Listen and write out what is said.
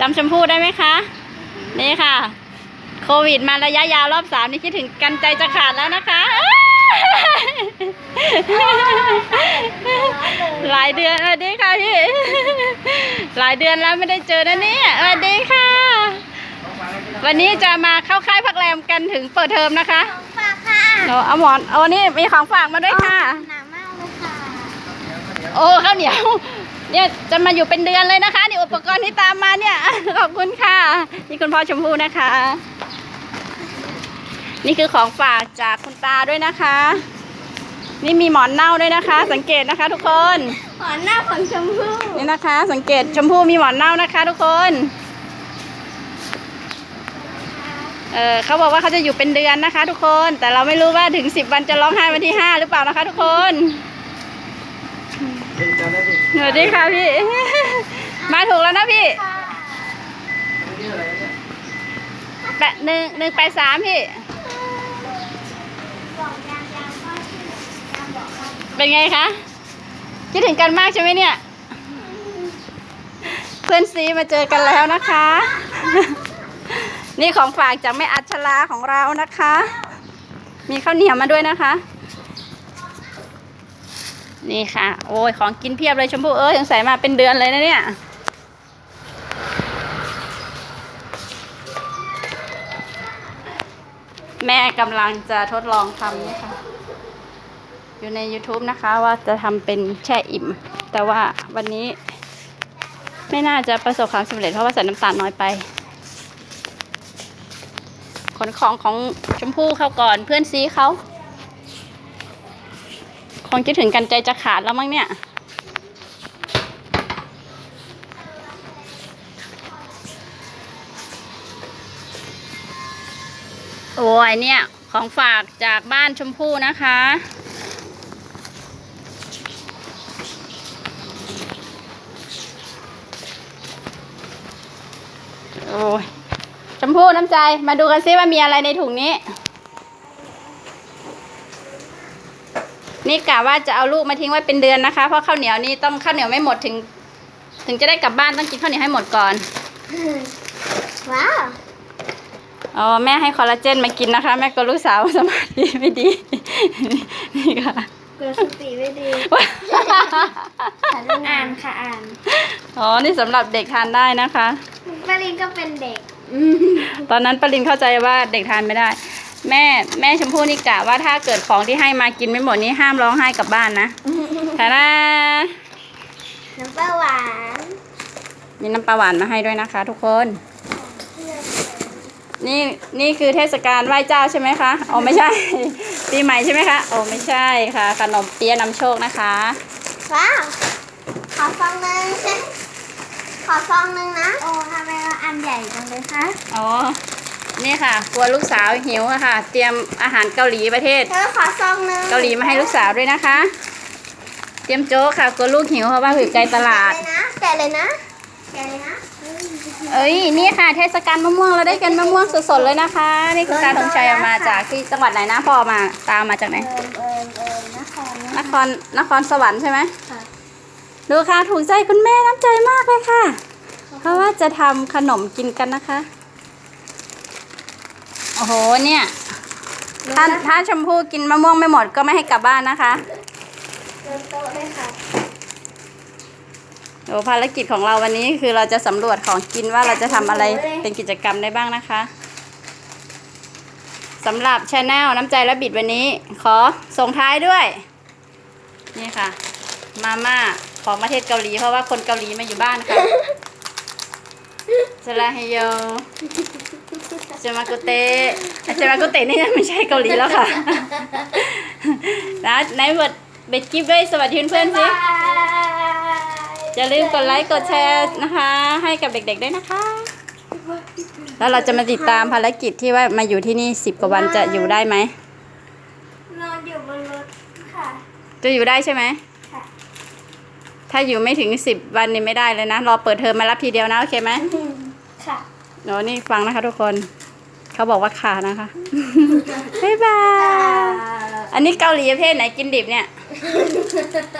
จำชมพู่ได้ไหมคะ นี่ค่ะ โควิดมาระยะยาวรอบสามนี่คิดถึงกันใจจะขาดแล้วนะคะหลายเดือนสวัสดีค่ะพี่ หลายเดือนแล้วไม่ได้เจอนะเนี่ยสวัสดีค่ะ วันนี้จะมาเข้าค่ายพักแรมกันถึงเปิดเทอมนะคะฝากค่ะเอาเอาหมอนเอาวันนี้มีของฝากมาด้วยค่ะหนาวมากเลยค่ะ โอ้ข้าวเหนียว เนี่ยจะมาอยู่เป็นเดือนเลยนะคะนี่อุ ปกรณ์ที่ตามมาเนี่ย ขอบคุณค่ะ นี่คุณพ่อชมพู่นะคะ นี่คือของฝากจากคุณตาด้วยนะคะ นี่มีหมอนเน่าด้วยนะคะ สังเกตนะคะ ทุกคนหอนหน้าของชมพู่นี่นะคะ สังเกตชมพู่มีหมอนเน่านะคะ ทุกคนเออเขาบอกว่าเขาจะอยู่เป็นเดือนนะคะ ทุกคน แต่เราไม่รู้ว่าถึงสิบวันจะร้องไห้วันที่ห้าหรือเปล่านะคะ ทุกคนสวัสดีค่ะพี่ มาถูกแล้วนะพี่แปดหนึ่งหนึ่งแปสามพี่ เป็นไงคะ คิดถึงกันมากใช่ไหมเนี่ย เพื่อนซีมาเจอกันแล้วนะคะ นี่ของฝากจากแม่อัชราของเรานะคะ มีข้าวเหนียวมาด้วยนะคะนี่ค่ะ โอ้ย ของกินเพียบเลยชมพู่เอ้ยสงสัยมาเป็นเดือนเลยนะเนี่ย แม่กำลังจะทดลองทำนี่ค่ะ อยู่ใน YouTube นะคะว่าจะทำเป็นแช่อิ่ม แต่ว่าวันนี้ ไม่น่าจะประสบความสำเร็จเพราะว่าใส่น้ำตาลน้อยไป ขนของของชมพู่เข้าก่อนเพื่อนซีเขา คงคิดถึงกันใจจะขาดแล้วมั้งเนี่ย โอ้ยเนี่ย ของฝากจากบ้านชมพู่นะคะ โอ้ยชมพู่น้ำใจมาดูกันซิว่ามีอะไรในถุงนี้ นี่กะว่าจะเอาลูกมาทิ้งไว้เป็นเดือนนะคะ เพราะข้าวเหนียวนี่ต้องข้าวเหนียวไม่หมดถึง ถึงจะได้กลับบ้านต้องกินข้าวเหนียวให้หมดก่อน ว้าว อ๋อแม่ให้คอลลาเจนมากินนะคะ แม่ก็ลูกสาวสมาธิไม่ดีนี่ค่ะเกิดสติไม่ดีอ่านค่ะอ่านอ๋อนี่สำหรับเด็กทานได้นะคะปารินก็เป็นเด็กตอนนั้นปรินเข้าใจว่าเด็กทานไม่ได้ แม่แม่ชมพู่นี่กะว่าถ้าเกิดของที่ให้มากินไม่หมดนี่ห้ามร้องไห้กลับบ้านนะทาดาน้ำปลาหวานมีน้ำปลาหวานมาให้ด้วยนะคะ ทุกคน นี่นี่คือเทศกาลไหว้เจ้าใช่ไหมคะโอ้ไม่ใช่ ปีใหม่ใช่ไหมคะโอ้ไม่ใช่ค่ะ ขนมเปี๊ยะนำโชคนะคะ ว้าวขอฟองหนึงขอฟองหนึงนะ โอ้ทำไมเราอันใหญ่จังเลยคะอ๋อ นี่ค่ะกลัวลูกสาวหิวอะค่ะ เตรียมอาหารเกาหลีประเทศ เธอขอซองหนึงเกาหลีมาให้ลูกสาวด้วยนะคะ เตรียมโจ๊กค่ะกลัวลูกหิวเพราะว่าอยู่ไกลตลาด แกะเลยนะแกะเลยนะเเอ้ยนี่ค่ะเทศกาลมะม่วงเราได้กันมะม่วงสดๆเลยนะคะ นี่คือตาธงชัยเอามาจากที่จังหวัดไหนนะพ่อมาตามมาจากไหน เอิมเอิมเอิมนครนครนครสวรรค์ใช่ไหมค่ะดูค่ะถูกใจคุณแม่น้ำใจมากเลยค่ะ เพราะว่าจะทำขนมกินกันนะคะ โอ้โหเนี่ยถ้าถ้าชมพู่กินมะม่วงไม่หมดก็ไม่ให้กลับบ้านนะคะ เริ่มโต๊ะเลยค่ะ โอ้ภารกิจของเราวันนี้คือเราจะสำรวจของกินว่าเราจะทำอะไรเป็นกิจกรรมได้บ้างนะคะสำหรับช anel น้ำใจและบิดวันนี้ ขอส่งท้ายด้วย นี่ค่ะ มาม่าของประเทศเกาหลี เพราะว่าคนเกาหลีมาอยู่บ้านค่ะสลาเฮโยเจมากุเตะเจมากุเตะนี่ไม่ใช่เกาหลีแล้วค่ะนะไหนเบิดเบ็ดกิฟด้วยสวัสดีเพื่อนๆสิ อย่าลืมกดไลค์กดแชร์นะคะ ให้กับเด็กๆด้วยนะคะ แล้วเราจะมาติดตามภารกิจที่ว่ามาอยู่ที่นี่สิบกว่าวันจะอยู่ได้ไหมนอนอยู่บนรถค่ะ จะอยู่ได้ใช่ไหมค่ะถ้าอยู่ไม่ถึงสิบวันนี่ไม่ได้เลยนะ รอเปิดเทอมมารับทีเดียวนะ โอเคไหมค่ะโอ้นี่ฟังนะคะทุกคน เขาบอกว่าขานะคะ บ๊ายบาย อันนี้เกาหลีประเภทไหนกินดิบเนี่ย